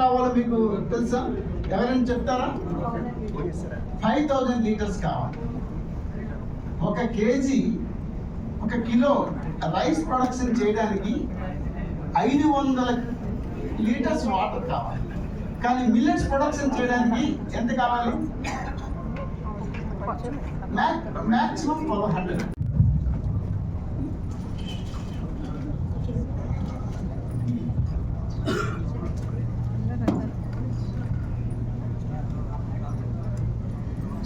కావాలో మీకు తెలుసా? ఎవరైనా చెప్తారా? ఫైవ్ థౌజండ్ లీటర్స్ కావాలి. ఒక కేజీ ఒక కిలో రైస్ ప్రొడక్షన్ చేయడానికి ఐదు వందల లీటర్స్ వాటర్ కావాలి. కానీ మిల్లెట్స్ ప్రొడక్షన్ చేయడానికి ఎంత కావాలి? మ్యాక్సిమం ట్వెల్వ్ హండ్రెడ్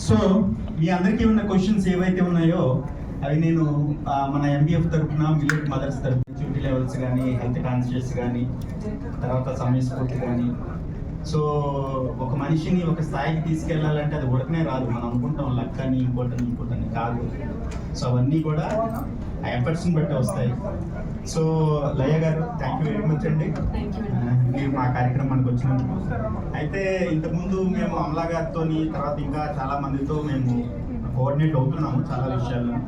సో మీ అందరికీ ఉన్న క్వశ్చన్స్ ఏవైతే ఉన్నాయో అవి నేను మన ఎంబీఎఫ్ తరఫున మిల్లెట్ మదర్స్ తరఫున డ్యూటీ లెవెల్స్ కానీ హెల్త్ కాన్షియస్ కానీ తర్వాత సమయస్ఫూర్తి కానీ సో ఒక మనిషిని ఒక స్థాయికి తీసుకెళ్ళాలంటే అది ఉడకనే రాదు. మనం అనుకుంటాం లక్కని ఇంకోటని ఇంకోటని కాదు. సో అవన్నీ కూడా ఆ ఎఫర్ట్స్ని బట్టి వస్తాయి. సో లయ గారు థ్యాంక్ యూ వెరీ మచ్ అండి. మా కార్యక్రమానికి వచ్చినందుకు. అయితే ఇంతకుముందు మేము అమలా గారితో తర్వాత ఇంకా చాలా మందితో మేము కోఆర్డినేట్ అవుతున్నాము చాలా విషయాల్లో.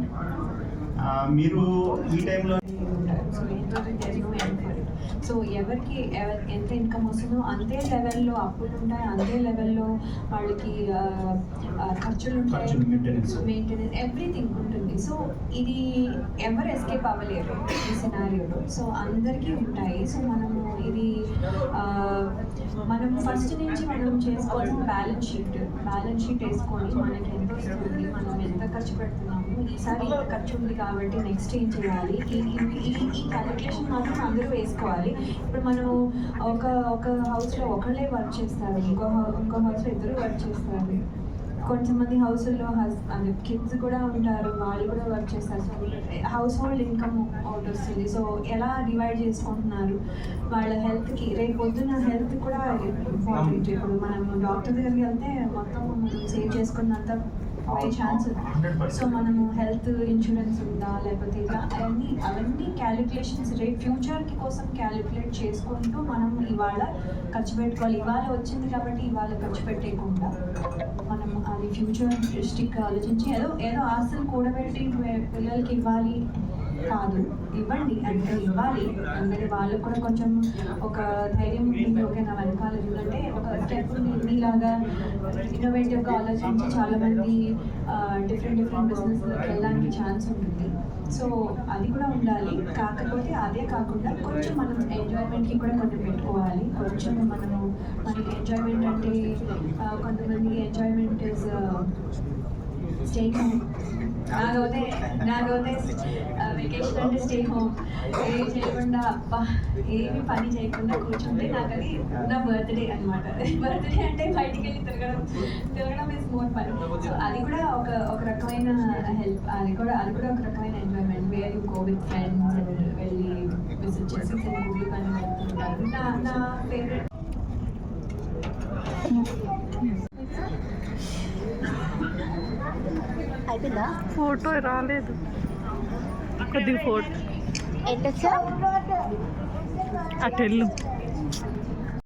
మీరు ఈ టైంలో సో ఎవరికి ఎవ- ఎంత ఇన్కమ్ వస్తుందో అంతే లెవెల్లో అప్పులు ఉంటాయి అంతే లెవెల్లో వాళ్ళకి ఖర్చులు ఉంటాయి. మెయింటెనెన్స్ ఎవ్రీథింగ్ ఉంటుంది. సో ఇది ఎవరు ఎస్కేప్ అవ్వలేరు ఈ సినారియోలో సో అందరికీ ఉంటాయి. సో మనము ఇది మనం ఫస్ట్ నుంచి మనం చేసుకోవాల్సిన బ్యాలెన్స్ షీట్ బ్యాలెన్స్ షీట్ వేసుకొని మనకి ఎంత వస్తుంది మనం ఎంత ఖర్చు పెడుతున్నాము ఈసారి ఇంత ఖర్చు ఉంది కాబట్టి నెక్స్ట్ ఏం చేయాలి? ఈ ఈ క్యాలిక్యులేషన్ మాత్రం అందరూ వేసుకోవాలి. ఇప్పుడు మనం ఒక ఒక హౌస్లో ఒకళ్ళే వర్క్ చేస్తారు. ఇంకో ఇంకో హౌస్లో ఇద్దరు వర్క్ చేస్తారు. కొంతమంది హౌస్లో హస్ అంటే కిడ్స్ కూడా ఉంటారు. వాళ్ళు కూడా వర్క్ చేస్తారు. So household income out వస్తుంది. సో ఎలా డివైడ్ చేసుకుంటున్నారు? వాళ్ళ హెల్త్కి రేపు పొద్దున్న హెల్త్ కూడా ఇంపార్టెంట్ ఇప్పుడు మనం డాక్టర్ దగ్గరికి వెళ్తే మొత్తం మనం సేవ్ చేసుకున్నంత పోయే ఛాన్స్ ఉంది? సో మనము హెల్త్ ఇన్సూరెన్స్ ఉందా లేకపోతే ఇలా అవన్నీ అవన్నీ క్యాలిక్యులేషన్స్ రేట్ ఫ్యూచర్కి కోసం క్యాలిక్యులేట్ చేసుకుంటూ మనం ఇవాళ ఖర్చు పెట్టుకోవాలి. ఇవాళ వచ్చింది కాబట్టి ఇవాళ ఖర్చు పెట్టేయకుండా మనం అది ఫ్యూచర్ దృష్టికి ఆలోచించి ఏదో ఏదో ఆస్తులు కూడబెట్టి పిల్లలకి ఇవ్వాలి కాదు. ఇవ్వండి అంటే ఇవ్వాలి. అంటే వాళ్ళకు కూడా కొంచెం ఒక ధైర్యం ఉంటుంది ఓకే నా వెనకాల స్టెప్ మీలాగా ఇన్నోవేటివ్గా ఆలోచించి చాలామంది డిఫరెంట్ డిఫరెంట్ బిజినెస్లోకి వెళ్ళడానికి ఛాన్స్ ఉంటుంది. సో అది కూడా ఉండాలి. కాకపోతే అదే కాకుండా కొంచెం మనం ఎంజాయ్మెంట్కి కూడా కొంచెం పెట్టుకోవాలి. కొంచెం మనము మనకి ఎంజాయ్మెంట్ అంటే కొంతమంది ఎంజాయ్మెంట్ ఇస్ స్టే హోమ్ నాకైతే నాకైతే వెకేషన్ అంటే స్టే హోమ్ ఏం చేయకుండా అబ్బా ఏమి పని చేయకుండా కూర్చుంటే నాకు అది నా బర్త్డే అనమాట బర్త్డే అంటే బయటికి వెళ్ళి తిరగడం తిరగడం ఇస్ మోర్ పని సో అది కూడా ఒక ఒక రకమైన హెల్ప్ అది కూడా అది కూడా ఒక రకమైన enjoyment where you go with friends వెళ్ళి విజిట్ చేసి కానీ వెళ్తుంటారు. నా నా ఫేవరెట్ అయిపోయిందా? ఫోటో రాలేదు. కొద్దిగా ఫోటో. ఎట్లొచ్చా అటు వెళ్ళు.